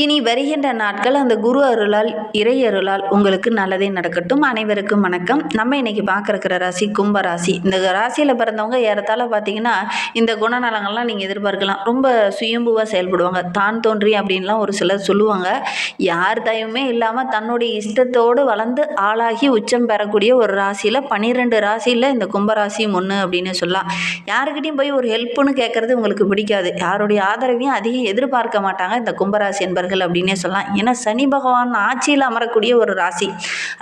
இனி வருகின்ற நாட்கள் அந்த குரு அருளால் இறை அருளால் உங்களுக்கு நல்லதே நடக்கட்டும். அனைவருக்கும் வணக்கம். நம்ம இன்னைக்கு பார்க்குற ராசி கும்ப ராசி. இந்த ராசியில் பிறந்தவங்க ஏறத்தாழ பார்த்தீங்கன்னா இந்த குணநலங்கள்லாம் நீங்கள் எதிர்பார்க்கலாம். ரொம்ப சுயம்புவாக செயல்படுவாங்க. தான் தோன்றி அப்படின்லாம் ஒரு சிலர் சொல்லுவாங்க. யார் தயவுமே இல்லாமல் தன்னுடைய இஷ்டத்தோடு வளர்ந்து ஆளாகி உச்சம் பெறக்கூடிய ஒரு ராசியில் பன்னிரெண்டு ராசியில் இந்த கும்பராசியும் ஒன்று அப்படின்னு சொல்லலாம். யாருக்கிட்டையும் போய் ஒரு ஹெல்ப்புன்னு கேட்குறது உங்களுக்கு பிடிக்காது. யாருடைய ஆதரவையும் அதிகம் எதிர்பார்க்க மாட்டாங்க இந்த கும்பராசி என்பது என்பர்கள் அப்படின்னே சொல்லலாம். ஏன்னா சனி பகவான் ஆட்சியில் அமரக்கூடிய ஒரு ராசி.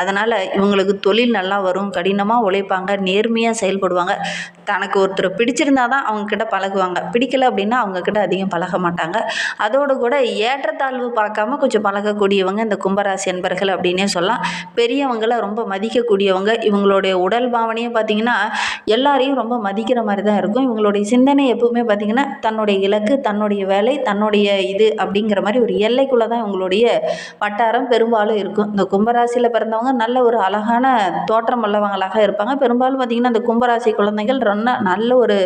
அதனால் இவங்களுக்கு தொழில் நல்லா வரும் கடினமாக உழைப்பாங்க நேர்மையாக செயல்படுவாங்க. தனக்கு ஒருத்தர் பிடிச்சிருந்தா தான் அவங்கக்கிட்ட பழகுவாங்க. பிடிக்கல அப்படின்னா அவங்கக்கிட்ட அதிகம் பழக மாட்டாங்க. அதோடு கூட ஏற்றத்தாழ்வு பார்க்காம கொஞ்சம் பழகக்கூடியவங்க இந்த கும்பராசி என்பர்கள் அப்படின்னே சொல்லலாம். பெரியவங்களை ரொம்ப மதிக்கக்கூடியவங்க இவங்களுடைய உடல் பாவனையும் பார்த்திங்கன்னா எல்லாரையும் ரொம்ப மதிக்கிற மாதிரி தான் இருக்கும். இவங்களுடைய சிந்தனை எப்பவுமே பார்த்திங்கன்னா தன்னுடைய இலக்கு தன்னுடைய வேலை தன்னுடைய இது அப்படிங்கிற மாதிரி ஒரு எல்லைக்குள்ளே தான் இவங்களுடைய வட்டாரம் பெரும்பாலும் இருக்கும். இந்த கும்பராசியில் பிறந்தவங்க நல்ல ஒரு அழகான தோற்றம் உள்ளவங்களாக இருப்பாங்க. பெரும்பாலும் பார்த்திங்கன்னா இந்த கும்பராசி குழந்தைகள் ரொம்ப நல்ல ஒரு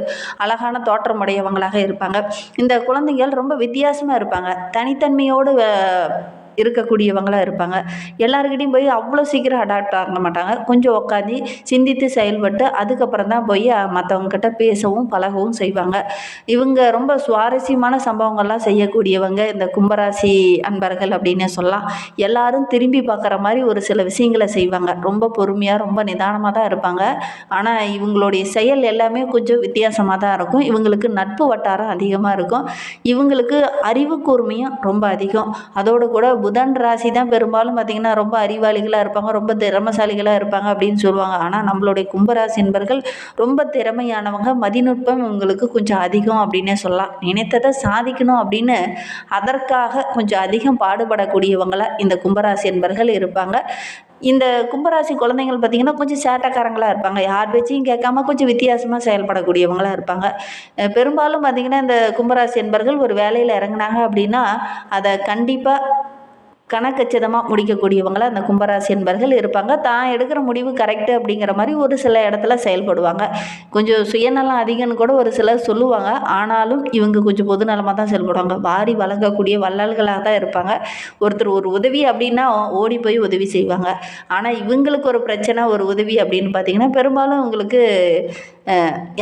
அழகான தோற்றம் உடையவங்களாக இருப்பாங்க. இந்த குழந்தைகள் ரொம்ப வித்தியாசமாக இருப்பாங்க. தனித்தன்மையோடு இருக்கக்கூடியவங்களாக இருப்பாங்க. எல்லாருக்கிட்டையும் போய் அவ்வளோ சீக்கிரம் அடாப்ட் ஆக மாட்டாங்க. கொஞ்சம் உட்காந்து சிந்தித்து செயல்பட்டு அதுக்கப்புறம் தான் போய் மற்றவங்கக்கிட்ட பேசவும் பழகவும் செய்வாங்க. இவங்க ரொம்ப சுவாரஸ்யமான சம்பவங்கள்லாம் செய்யக்கூடியவங்க இந்த கும்பராசி அன்பர்கள் அப்படின்னு சொல்லலாம். எல்லாரும் திரும்பி பார்க்குற மாதிரி ஒரு சில விஷயங்களை செய்வாங்க. ரொம்ப பொறுமையாக ரொம்ப நிதானமாக தான் இருப்பாங்க. ஆனால் இவங்களுடைய செயல் எல்லாமே கொஞ்சம் வித்தியாசமாக தான் இருக்கும். இவங்களுக்கு நட்பு வட்டாரம் அதிகமாக இருக்கும். இவங்களுக்கு அறிவு கூர்மையும் ரொம்ப அதிகம். அதோடு கூட புதன் ராசி தான் பெரும்பாலும் பார்த்திங்கன்னா ரொம்ப அறிவாளிகளாக இருப்பாங்க ரொம்ப திறமசாலிகளாக இருப்பாங்க அப்படின்னு சொல்லுவாங்க. ஆனால் நம்மளுடைய கும்பராசி என்பர்கள் ரொம்ப திறமையானவங்க மதிநுட்பம் உங்களுக்கு கொஞ்சம் அதிகம் அப்படின்னே சொல்லலாம். நினைத்ததை சாதிக்கணும் அப்படின்னு அதற்காக கொஞ்சம் அதிகம் பாடுபடக்கூடியவங்களாக இந்த கும்பராசி என்பர்கள் இருப்பாங்க. இந்த கும்பராசி குழந்தைங்கள் பார்த்திங்கன்னா கொஞ்சம் சேட்டக்காரங்களாக இருப்பாங்க. யார் பேச்சையும் கேட்காம கொஞ்சம் வித்தியாசமாக செயல்படக்கூடியவங்களாக இருப்பாங்க. பெரும்பாலும் பார்த்திங்கன்னா இந்த கும்பராசி என்பர்கள் ஒரு வேலையில் இறங்குனாங்க அப்படின்னா அதை கண்டிப்பாக கணக்கச்சிதமாக முடிக்கக்கூடியவங்களாக அந்த கும்பராசி என்பர்கள் இருப்பாங்க. தான் எடுக்கிற முடிவு கரெக்டு அப்படிங்கிற மாதிரி ஒரு சில இடத்துல செயல்படுவாங்க. கொஞ்சம் சுயநலம் அதிகம்னு கூட ஒரு சிலர் சொல்லுவாங்க. ஆனாலும் இவங்க கொஞ்சம் பொதுநலமாக தான் செயல்படுவாங்க. வாரி வழங்கக்கூடிய வள்ளல்களாக தான் இருப்பாங்க. ஒருத்தர் ஒரு உதவி அப்படின்னா ஓடி போய் உதவி செய்வாங்க. ஆனால் இவங்களுக்கு ஒரு பிரச்சனை ஒரு உதவி அப்படின்னு பார்த்தீங்கன்னா பெரும்பாலும் இவங்களுக்கு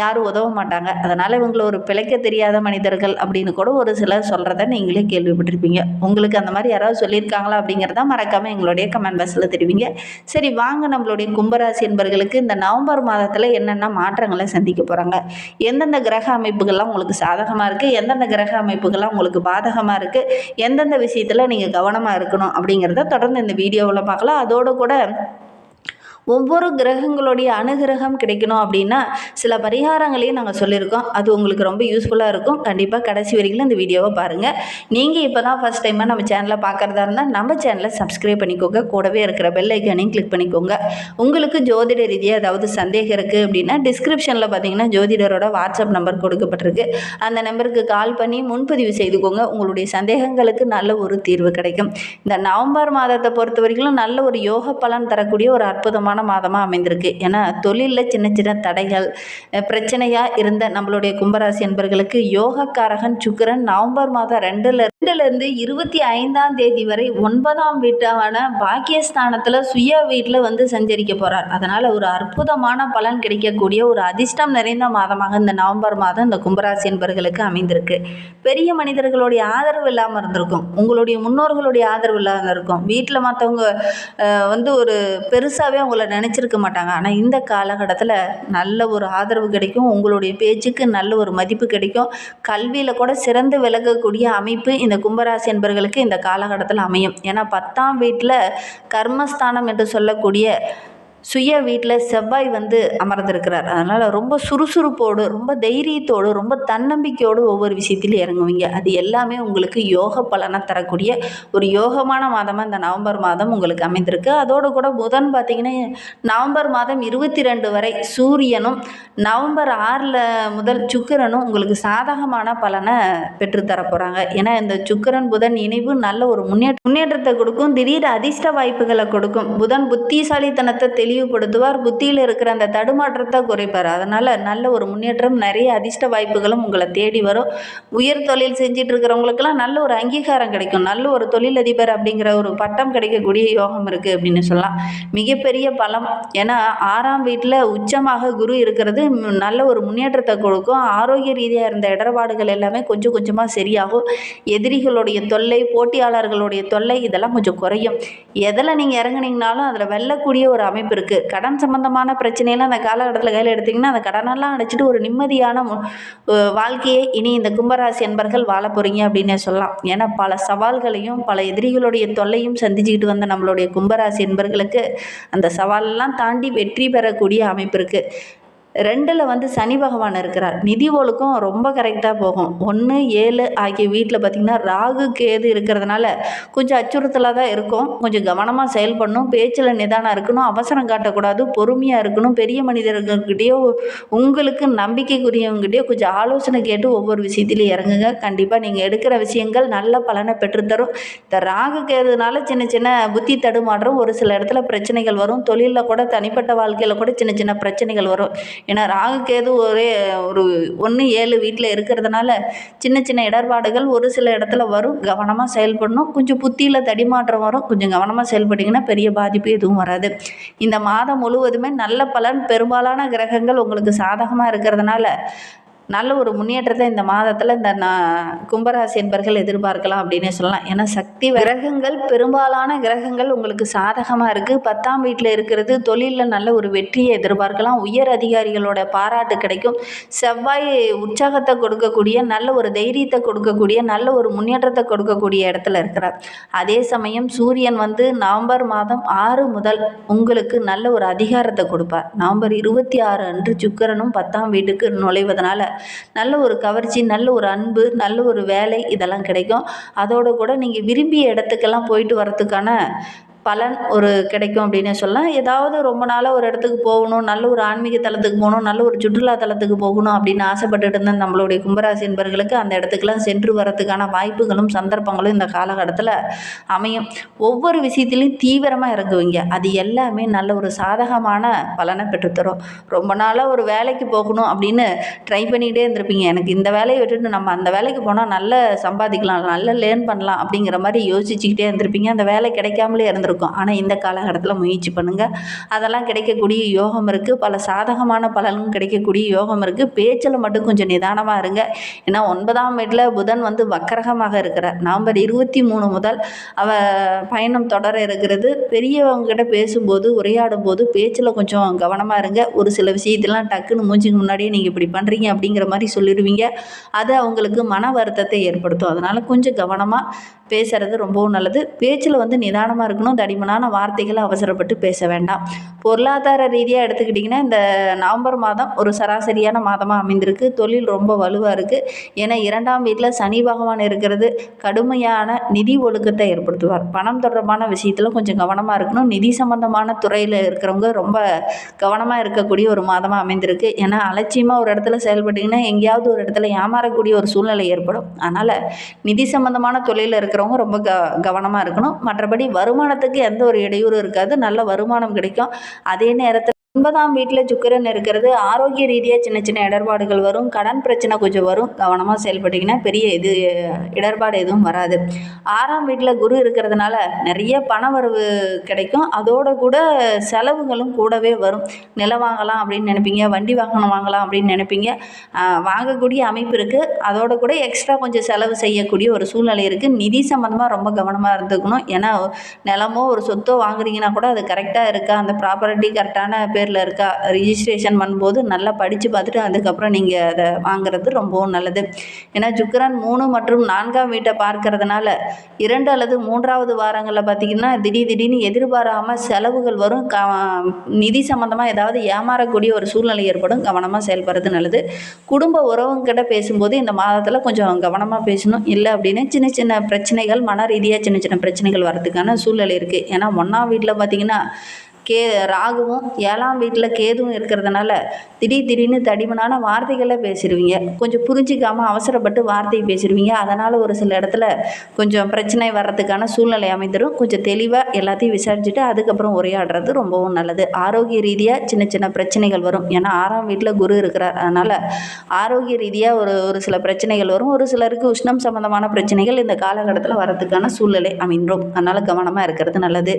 யாரும் உதவ மாட்டாங்க. அதனால் இவங்களை ஒரு பிழைக்க தெரியாத மனிதர்கள் அப்படின்னு கூட ஒரு சிலர் சொல்கிறத நீங்களே கேள்விப்பட்டிருப்பீங்க. உங்களுக்கு அந்த மாதிரி யாராவது சொல்லியிருக்காங்களா அப்படிங்கிறத மறக்காமல் எங்களுடைய கமெண்ட் பாக்ஸில் தெரிவிங்க. சரி வாங்க நம்மளுடைய கும்பராசி என்பர்களுக்கு இந்த நவம்பர் மாதத்தில் என்னென்ன மாற்றங்களை சந்திக்க போகிறாங்க எந்தெந்த கிரக அமைப்புகள்லாம் உங்களுக்கு சாதகமாக இருக்குது எந்தெந்த கிரக அமைப்புகள்லாம் உங்களுக்கு பாதகமாக இருக்குது எந்தெந்த விஷயத்தில் நீங்கள் கவனமாக இருக்கணும் அப்படிங்கிறத தொடர்ந்து இந்த வீடியோவில் பார்க்கலாம். அதோடு கூட ஒவ்வொரு கிரகங்களுடைய அனுகிரகம் கிடைக்கணும் அப்படின்னா சில பரிகாரங்களையும் நாங்கள் சொல்லியிருக்கோம். அது உங்களுக்கு ரொம்ப யூஸ்ஃபுல்லாக இருக்கும். கண்டிப்பாக கடைசி வரைக்கும் இந்த வீடியோவை பாருங்கள் நீங்கள் இப்போ தான் ஃபஸ்ட் டைமாக நம்ம சேனலை பார்க்குறதா இருந்தால் நம்ம சேனலை சப்ஸ்கிரைப் பண்ணிக்கோங்க. கூடவே இருக்கிற பெல் ஐக்கானையும் கிளிக் பண்ணிக்கோங்க. உங்களுக்கு ஜோதிட ரீதியாக ஏதாவது சந்தேகம் இருக்குது அப்படின்னா டிஸ்கிரிப்ஷனில் பார்த்தீங்கன்னா ஜோதிடரோட வாட்ஸ்அப் நம்பர் கொடுக்கப்பட்டிருக்கு. அந்த நம்பருக்கு கால் பண்ணி முன்பதிவு செய்துக்கோங்க. உங்களுடைய சந்தேகங்களுக்கு நல்ல ஒரு தீர்வு கிடைக்கும். இந்த நவம்பர் மாதத்தை பொறுத்த வரைக்கும் நல்ல ஒரு யோக பலன் தரக்கூடிய ஒரு அற்புதமான மாதமாக அமைந்திருக்கு. ஏன்னா தொழிலில் சின்ன சின்ன தடைகள் பிரச்சனையாக இருந்த நம்மளுடைய கும்பராசி என்பர்களுக்கு யோகக்காரகன் சுக்கிரன் நவம்பர் மாதம் ரெண்டில் ரெண்டுலேருந்து இருபத்தி ஐந்தாம் தேதி வரை ஒன்பதாம் வீட்டான பாக்கியஸ்தானத்தில் சுய வீட்டில் வந்து சஞ்சரிக்க போகிறார் அதனால் ஒரு அற்புதமான பலன் கிடைக்கக்கூடிய ஒரு அதிர்ஷ்டம் நிறைந்த மாதமாக இந்த நவம்பர் மாதம் இந்த கும்பராசி என்பர்களுக்கு அமைந்திருக்கு. பெரிய மனிதர்களுடைய ஆதரவு இல்லாமல் இருந்திருக்கும். உங்களுடைய முன்னோர்களுடைய ஆதரவு இல்லாமல் இருக்கும். வீட்டில் மற்றவங்க வந்து ஒரு பெருசாகவே அவங்கள நினச்சிருக்க மாட்டாங்க. ஆனால் இந்த காலகட்டத்தில் நல்ல ஒரு ஆதரவு கிடைக்கும். உங்களுடைய பேச்சுக்கு நல்ல ஒரு மதிப்பு கிடைக்கும். கல்வியில் கூட சிறந்து விளங்கக்கூடிய அமைப்பு இந்த கும்பராசி என்பர்களுக்கு இந்த காலகட்டத்தில் அமையும். ஏன்னா பத்தாம் வீட்டில் கர்மஸ்தானம் என்று சொல்லக்கூடிய சுய வீட்டில் செவ்வாய் வந்து அமர்ந்திருக்கிறார். அதனால் ரொம்ப சுறுசுறுப்போடு ரொம்ப தைரியத்தோடு ரொம்ப தன்னம்பிக்கையோடு ஒவ்வொரு விஷயத்திலும் இறங்குவீங்க. அது எல்லாமே உங்களுக்கு யோக பலனை தரக்கூடிய ஒரு யோகமான மாதமாக இந்த நவம்பர் மாதம் உங்களுக்கு அமைந்திருக்கு. அதோடு கூட புதன் பார்த்திங்கன்னா நவம்பர் மாதம் இருபத்தி ரெண்டு வரை சூரியனும் நவம்பர் ஆறில் முதல் சுக்கிரனும் உங்களுக்கு சாதகமான பலனை பெற்றுத்தர போகிறாங்க ஏன்னா இந்த சுக்கிரன் புதன் இணைவு நல்ல ஒரு முன்னேற்ற முன்னேற்றத்தை கொடுக்கும். திடீர் அதிர்ஷ்ட வாய்ப்புகளை கொடுக்கும். புதன் புத்திசாலித்தனத்தை தெளி தெளிவுபடுத்துவார் புத்தியில் இருக்கிற அந்த தடுமாற்றத்தை குறைப்பார். அதனால் நல்ல ஒரு முன்னேற்றம் நிறைய அதிர்ஷ்ட வாய்ப்புகளும் உங்களை தேடி வரும். உயர் தொழில் செஞ்சிட்டு இருக்கிறவங்களுக்கெல்லாம் நல்ல ஒரு அங்கீகாரம் கிடைக்கும். நல்ல ஒரு தொழிலதிபர் அப்படிங்கிற ஒரு பட்டம் கிடைக்கக்கூடிய யோகம் இருக்குது அப்படின்னு சொல்லலாம். மிகப்பெரிய பலம். ஏன்னா ஆறாம் வீட்டில் உச்சமாக குரு இருக்கிறது நல்ல ஒரு முன்னேற்றத்தை கொடுக்கும். ஆரோக்கிய ரீதியாக இருந்த இடர்பாடுகள் எல்லாமே கொஞ்சம் கொஞ்சமாக சரியாகும். எதிரிகளுடைய தொல்லை போட்டியாளர்களுடைய தொல்லை இதெல்லாம் கொஞ்சம் குறையும். எதில் நீங்கள் இறங்குனீங்கனாலும் அதில் வெல்லக்கூடிய ஒரு அமைப்பு இருக்குது கடன் சம்பந்தமான பிரச்சனையெல்லாம் அந்த காலகட்டத்தில் கையில் எடுத்திங்கன்னா அந்த கடனெல்லாம் அடைச்சிட்டு ஒரு நிம்மதியான வாழ்க்கையை இனி இந்த கும்பராசி என்பர்கள் வாழ போகிறீங்க அப்படின்னே சொல்லலாம். ஏன்னா பல சவால்களையும் பல எதிரிகளுடைய தொல்லையும் சந்திச்சுக்கிட்டு வந்த நம்மளுடைய கும்பராசி என்பர்களுக்கு அந்த சவாலெல்லாம் தாண்டி வெற்றி பெறக்கூடிய அமைப்பு இருக்குது ரெண்டில் வந்து சனி பகவான் இருக்கிறார். நிதி ஒழுக்கம் ரொம்ப கரெக்டாக போகும். ஒன்று ஏழு ஆகிய வீட்டில் பார்த்திங்கன்னா ராகு கேது இருக்கிறதுனால கொஞ்சம் அச்சுறுத்தலாக தான் இருக்கும். கொஞ்சம் கவனமாக செயல்படணும் பேச்சில் நிதானம் இருக்கணும். அவசரம் காட்டக்கூடாது. பொறுமையாக இருக்கணும். பெரிய மனிதர்கள்கிட்டயோ உங்களுக்கு நம்பிக்கைக்குரியவங்ககிட்டயோ கொஞ்சம் ஆலோசனை கேட்டு ஒவ்வொரு விஷயத்திலையும் இறங்குங்க. கண்டிப்பாக நீங்கள் எடுக்கிற விஷயங்கள் நல்ல பலனை பெற்றுத்தரும். இந்த ராகு கேதுனால சின்ன சின்ன புத்தி தடுமாற்றம். ஒரு சில இடத்துல பிரச்சனைகள் வரும். தொழிலில் கூட தனிப்பட்ட வாழ்க்கையில் கூட சின்ன சின்ன பிரச்சனைகள் வரும். ஏன்னா ராகு கேது ஒரே ஒரு ஒன்று ஏழு வீட்டில் இருக்கிறதுனால சின்ன சின்ன இடர்பாடுகள் ஒரு சில இடத்துல வரும் கவனமாக செயல்படணும். கொஞ்சம் புத்தியில் தடிமாற்றம் வரும். கொஞ்சம் கவனமாக செயல்பட்டிங்கன்னா பெரிய பாதிப்பு எதுவும் வராது. இந்த மாதம் முழுவதுமே நல்ல பலன் பெரும்பாலான கிரகங்கள் உங்களுக்கு சாதகமாக இருக்கிறதுனால நல்ல ஒரு முன்னேற்றத்தை இந்த மாதத்தில் இந்த நான் கும்பராசி என்பர்கள் எதிர்பார்க்கலாம் அப்படின்னே சொல்லலாம். ஏன்னா சக்தி கிரகங்கள் பெரும்பாலான கிரகங்கள் உங்களுக்கு சாதகமாக இருக்குது பத்தாம் வீட்டில் இருக்கிறது தொழிலில் நல்ல ஒரு வெற்றியை எதிர்பார்க்கலாம். உயர் அதிகாரிகளோட பாராட்டு கிடைக்கும். செவ்வாய் உற்சாகத்தை கொடுக்கக்கூடிய நல்ல ஒரு தைரியத்தை கொடுக்கக்கூடிய நல்ல ஒரு முன்னேற்றத்தை கொடுக்கக்கூடிய இடத்துல இருக்கிறார். அதே சமயம் சூரியன் வந்து நவம்பர் மாதம் ஆறு முதல் உங்களுக்கு நல்ல ஒரு அதிகாரத்தை கொடுப்பார். நவம்பர் இருபத்தி ஆறு அன்று சுக்கரனும் பத்தாம் வீட்டுக்கு நுழைவதனால நல்ல ஒரு கவர்ச்சி நல்ல ஒரு அன்பு நல்ல ஒரு வேலை இதெல்லாம் கிடைக்கும். அதோடு கூட நீங்கள் விரும்பிய இடத்துக்கெல்லாம் போயிட்டு வரத்துக்கான பலன் ஒரு கிடைக்கும் அப்படின்னு சொல்லலாம். ஏதாவது ரொம்ப நாளாக ஒரு இடத்துக்கு போகணும் நல்ல ஒரு ஆன்மீக தலத்துக்கு போகணும் நல்ல ஒரு சுற்றுலா தலத்துக்கு போகணும் அப்படின்னு ஆசைப்பட்டுட்டு இருந்த நம்மளுடைய கும்பராசி என்பர்களுக்கு அந்த இடத்துக்கெல்லாம் சென்று வரத்துக்கான வாய்ப்புகளும் சந்தர்ப்பங்களும் இந்த காலகட்டத்தில் அமையும். ஒவ்வொரு விஷயத்துலையும் தீவிரமாக இறங்குவீங்க. அது எல்லாமே நல்ல ஒரு சாதகமான பலனை பெற்றுத்தரும். ரொம்ப நாளாக ஒரு வேலைக்கு போகணும் அப்படின்னு ட்ரை பண்ணிக்கிட்டே இருந்திருப்பீங்க. எனக்கு இந்த வேலையை விட்டுட்டு நம்ம அந்த வேலைக்கு போனால் நல்ல சம்பாதிக்கலாம் நல்ல லேர்ன் பண்ணலாம் அப்படிங்கிற மாதிரி யோசிச்சுக்கிட்டே இருந்திருப்பீங்க. அந்த வேலை கிடைக்காமலே இருந்திருக்கும். இருக்கும். ஆனால் இந்த காலகட்டத்தில் முயற்சி பண்ணுங்கள் அதெல்லாம் கிடைக்கக்கூடிய யோகம் இருக்குது பல சாதகமான பலனும் கிடைக்கக்கூடிய யோகம் இருக்குது பேச்சில் மட்டும் கொஞ்சம் நிதானமாக இருங்க. ஏன்னா ஒன்பதாம் வீட்டில் புதன் வந்து வக்கரகமாக இருக்கிறார். நவம்பர் இருபத்தி மூணு முதல் அவ பயணம் தொடர இருக்கிறது. பெரியவங்ககிட்ட பேசும்போது உரையாடும் போது பேச்சில் கொஞ்சம் கவனமாக இருங்க. ஒரு சில விஷயத்தெல்லாம் டக்குன்னு மூஞ்சிக்கு முன்னாடியே நீங்கள் இப்படி பண்ணுறீங்க அப்படிங்கிற மாதிரி சொல்லிடுவீங்க அது அவங்களுக்கு மன வருத்தத்தை ஏற்படுத்தும். அதனால் கொஞ்சம் கவனமாக பேசுறது ரொம்பவும் நல்லது. பேச்சில் வந்து நிதானமாக இருக்கணும். தடிமனான வார்த்தைகளை அவசரப்பட்டு பேச வேண்டாம். பொருளாதார ரீதியாக எடுத்துக்கிட்டிங்கன்னா இந்த நவம்பர் மாதம் ஒரு சராசரியான மாதமாக அமைந்திருக்கு. தொழில் ரொம்ப வலுவாக இருக்குது ஏன்னா இரண்டாம் வீட்டில் சனி பகவான் இருக்கிறது. கடுமையான நிதி ஒழுக்கத்தை ஏற்படுத்துவார். பணம் தொடர்பான விஷயத்தில் கொஞ்சம் கவனமாக இருக்கணும். நிதி சம்பந்தமான துறையில் இருக்கிறவங்க ரொம்ப கவனமாக இருக்கக்கூடிய ஒரு மாதமாக அமைந்திருக்கு. ஏன்னா அலட்சியமாக ஒரு இடத்துல செயல்பட்டிங்கன்னா எங்கேயாவது ஒரு இடத்துல ஏமாறக்கூடிய ஒரு சூழ்நிலை ஏற்படும். அதனால் நிதி சம்பந்தமான தொழிலில் இருக்கிறவங்க ரொம்ப க கவனமாக இருக்கணும். மற்றபடி வருமானத்துக்கு எந்த ஒரு இடையூறும் இருக்காது. நல்ல வருமானம் கிடைக்கும். அதே நேரத்தில் ஒன்பதாம் வீட்டில் சுக்கிரன் இருக்கிறது. ஆரோக்கிய ரீதியாக சின்ன சின்ன இடர்பாடுகள் வரும். கடன் பிரச்சனை கொஞ்சம் வரும். கவனமாக செயல்பட்டிங்கன்னா பெரிய இது இடர்பாடு எதுவும் வராது. ஆறாம் வீட்டில் குரு இருக்கிறதுனால நிறைய பண வரவு கிடைக்கும். அதோட கூட செலவுகளும் கூடவே வரும். நிலம் வாங்கலாம் அப்படின்னு நினைப்பீங்க. வண்டி வாகனம் வாங்கலாம் அப்படின்னு நினைப்பீங்க. வாங்கக்கூடிய அமைப்பு இருக்குது அதோட கூட எக்ஸ்ட்ரா கொஞ்சம் செலவு செய்யக்கூடிய ஒரு சூழ்நிலை இருக்குது நிதி சம்மந்தமாக ரொம்ப கவனமாக இருந்துக்கணும். ஏன்னா நிலமோ ஒரு சொத்தோ வாங்குறீங்கன்னா கூட அது கரெக்டாக இருக்கா? அந்த ப்ராப்பர்ட்டி கரெக்டான பேரில் இருக்கா ரிஜிஸ்ட்ரேஷன் பண்ணும்போது நல்லா படித்து பார்த்துட்டு அதுக்கப்புறம் நீங்கள் அதை வாங்குறது ரொம்பவும் நல்லது. ஏன்னா சுக்கிரன் மூணு மற்றும் நான்காம் வீட்டை பார்க்கறதுனால இரண்டு அல்லது மூன்றாவது வாரங்களில் பார்த்திங்கன்னா திடீர் திடீர்னு எதிர்பாராமல் செலவுகள் வரும். க நிதி சம்மந்தமாக ஏதாவது ஏமாறக்கூடிய ஒரு சூழ்நிலை ஏற்படும். கவனமாக செயல்படுறது நல்லது. குடும்ப உறவுங்கிட்ட பேசும்போது இந்த மாதத்தில் கொஞ்சம் கவனமாக பேசணும். இல்லை அப்படின்னு சின்ன சின்ன பிரச்சனைகள் மன ரீதியாக சின்ன சின்ன பிரச்சனைகள் வரதுக்கான சூழ்நிலை இருக்குது ஏன்னா ஒன்றாம் வீட்டில் பார்த்திங்கன்னா கே ராகுவும் ஏழாம் வீட்டில் கேதுவும் இருக்கிறதுனால திடீர் திடீர்னு தடிமனான வார்த்தைகளை பேசிடுவீங்க கொஞ்சம் புரிஞ்சிக்காமல் அவசரப்பட்டு வார்த்தையை பேசிடுவீங்க அதனால் ஒரு சில இடத்துல கொஞ்சம் பிரச்சனை வர்றதுக்கான சூழ்நிலை அமைந்துடும் கொஞ்சம் தெளிவாக எல்லாத்தையும் விசாரிச்சுட்டு அதுக்கப்புறம் உரையாடுறது ரொம்பவும் நல்லது. ஆரோக்கிய ரீதியாக சின்ன சின்ன பிரச்சனைகள் வரும். ஏன்னா ஆறாம் வீட்டில் குரு இருக்கிறார். அதனால் ஆரோக்கிய ரீதியாக ஒரு ஒரு சில பிரச்சனைகள் வரும். ஒரு சிலருக்கு உஷ்ணம் சம்மந்தமான பிரச்சனைகள் இந்த காலகட்டத்தில் வரதுக்கான சூழ்நிலை அமைந்துடும் அதனால் கவனமாக இருக்கிறது நல்லது.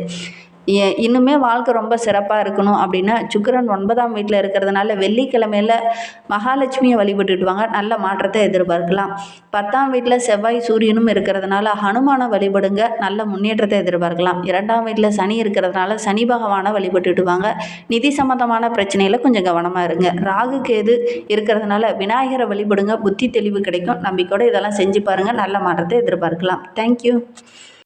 இன்னுமே வாழ்க்கை ரொம்ப சிறப்பாக இருக்கணும் அப்படின்னா சுக்கிரன் ஒன்பதாம் வீட்டில் இருக்கிறதுனால வெள்ளிக்கிழமையில மகாலட்சுமியை வழிபட்டுட்டு வாங்க நல்ல மாற்றத்தை எதிர்பார்க்கலாம். பத்தாம் வீட்டில் செவ்வாய் சூரியனும் இருக்கிறதுனால ஹனுமானை வழிபடுங்க. நல்ல முன்னேற்றத்தை எதிர்பார்க்கலாம். இரண்டாம் வீட்டில் சனி இருக்கிறதுனால சனி பகவானை வழிபட்டுட்டு வாங்க நிதி சம்பந்தமான பிரச்சனையில் கொஞ்சம் கவனமாக இருங்க. ராகு கேது இருக்கிறதுனால விநாயகரை வழிபடுங்க. புத்தி தெளிவு கிடைக்கும். நம்பிக்கையோடு இதெல்லாம் செஞ்சு பாருங்கள் நல்ல மாற்றத்தை எதிர்பார்க்கலாம். தேங்க்யூ